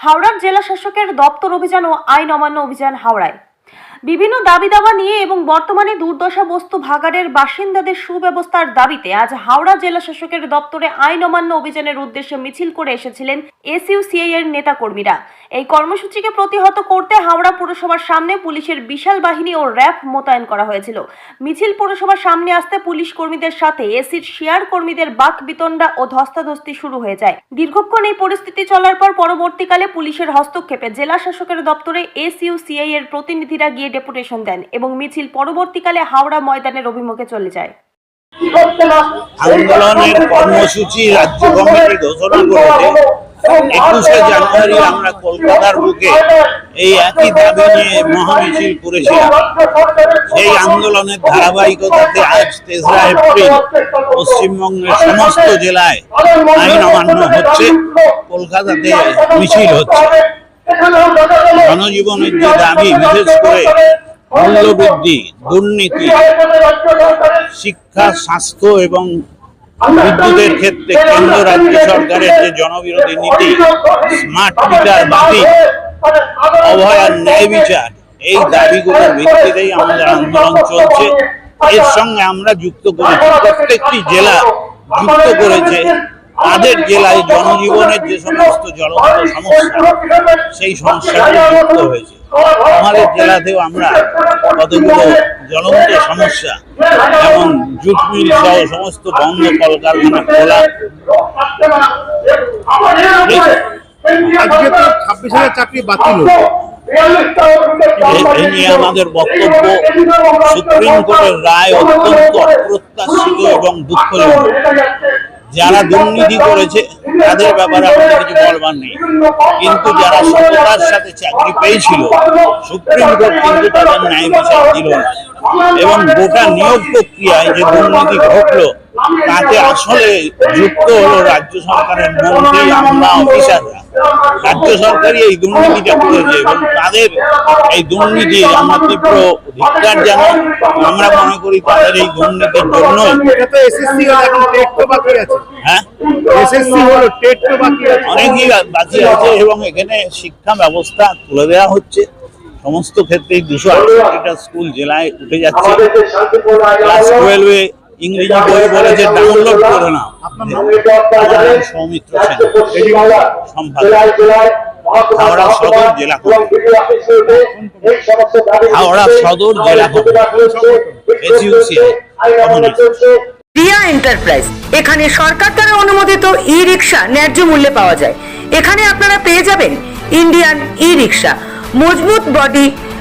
হাওড়ার জেলা শাসকের দপ্তর অভিযান ও আইন অমান্য অভিযান হাওড়ায়। বিভিন্ন দাবি দাওয়া নিয়ে এবং বর্তমানে দুর্দশা বস্তু ভাগাড়ের বাসিন্দাদের সুব্যবস্থার দাবিতে আজ হাওড়া জেলা শাসকের দপ্তরে আইন অমান্য অভিযানের উদ্দেশ্যে মিছিল করে এসেছিলেন এসইউসিআই এর নেতাকর্মীরা। এই কর্মসূচিকে প্রতিহত করতে হাওড়া পুরসভার সামনে পুলিশের বিশাল বাহিনী ও র্যাব মোতায়েন করা হয়েছিল। মিছিল পুরসভার সামনে আসতে পুলিশ কর্মীদের সাথে এসির শেয়ার কর্মীদের বাক বিতণ্ডা ও ধস্তাধস্তি শুরু হয়ে যায়। দীর্ঘক্ষণ এই পরিস্থিতি চলার পর পরবর্তীকালে পুলিশের হস্তক্ষেপে জেলা শাসকের দপ্তরে এসইউসিআই এর প্রতিনিধিরা গিয়ে ডেপুটেশন দেন এবং মিছিল পরবর্তীকালে হাওড়া ময়দানের অভিমুখে চলে যায়। আন্দোলনের কর্মসূচি রাজ্য কমিটি ঘোষণা করেছে। একুশে জানুয়ারি আমরা কলকাতার বুকে এই একই দাবি নিয়ে মহামিছিল করেছিলাম। সেই আন্দোলনের ধারাবাহিকতাতে আজ তেসরা এপ্রিল পশ্চিমবঙ্গের সমস্ত জেলায় আইন অমান্য হচ্ছে। কলকাতাতে মিছিল হচ্ছে। জনজীবনের যে দাবি, বিশেষ করে মূল্যবৃদ্ধি, দুর্নীতি, শিক্ষা, স্বাস্থ্য এবং বিদ্যুতের ক্ষেত্রে কেন্দ্র, রাজ্য সরকারের যে জনবিরোধী নীতি স্মার্ট মিটার বাতিল অভয়ার ন্যায় বিচার, এই দাবিগুলোর ভিত্তিতেই আমাদের আন্দোলন চলছে। এর সঙ্গে আমরা যুক্ত করেছি। প্রত্যেকটি জেলা যুক্ত করেছে। তাদের জেলায় জনজীবনের যে সমস্ত জ্বলন্ত সমস্যা সেই সমস্যাগুলো যুক্ত হয়েছে। আমাদের জেলাতেও আমরা কতগুলো জ্বলন্ত সমস্যা যেমন জুট মিল সহ সমস্ত বন্ধ কলকারখানা খোলা। আজকে তো ছাব্বিশ হাজার চাকরি বাতিল হলো এ- এ নিয়ে আমাদের বক্তব্য সুপ্রিম কোর্টের রায় অত্যন্ত অপ্রত্যাশিত এবং দুঃখজনক। যারা দুর্নীতি করেছে, তাদের ব্যাপারে আমাদের কিছু বলবার নেই। কিন্তু যারা সততার সাথে চাকরি পেয়েছিল, সুপ্রিম কোর্ট কিন্তু তাদের ন্যায় বিচার দিল না। এবং গোটা নিয়োগ প্রক্রিয়ায় যে দুর্নীতি ঘটলো, তাতে আসলে যুক্ত হলো রাজ্য সরকারের মন্ত্রী আমরা অফিসাররা। রাজ্য সরকারই এই দুর্নীতিটা করেছে এবং তাদের এই দুর্নীতি আমরা তীব্র ধিক্কার জানাই আমরা মনে করি তাদের এই দুর্নীতির হ্যাঁ? আছে অনেকই বাকি আছে এবং এখানে শিক্ষা ব্যবস্থা তুলে দেওয়া হচ্ছে। সমস্ত ক্ষেত্রেই দুশো আটষট্টিটা স্কুল জেলায় উঠে যাচ্ছে। ক্লাস টুয়েলভে ইংরেজি বই বলেছে ডাউনলোড করে নাম সৌমিত্র সেন। সম্পাদক হাওড়া সদর জেলা হাওড়া সদর জেলা রিয়া এন্টারপ্রাইজ। এখানে সরকার দ্বারা অনুমোদিত ই রিক্সা ন্যায্য মূল্যে পাওয়া যায়। এখানে আপনারা পেয়ে যাবেন ইন্ডিয়ান ই রিক্সা মজবুত বডি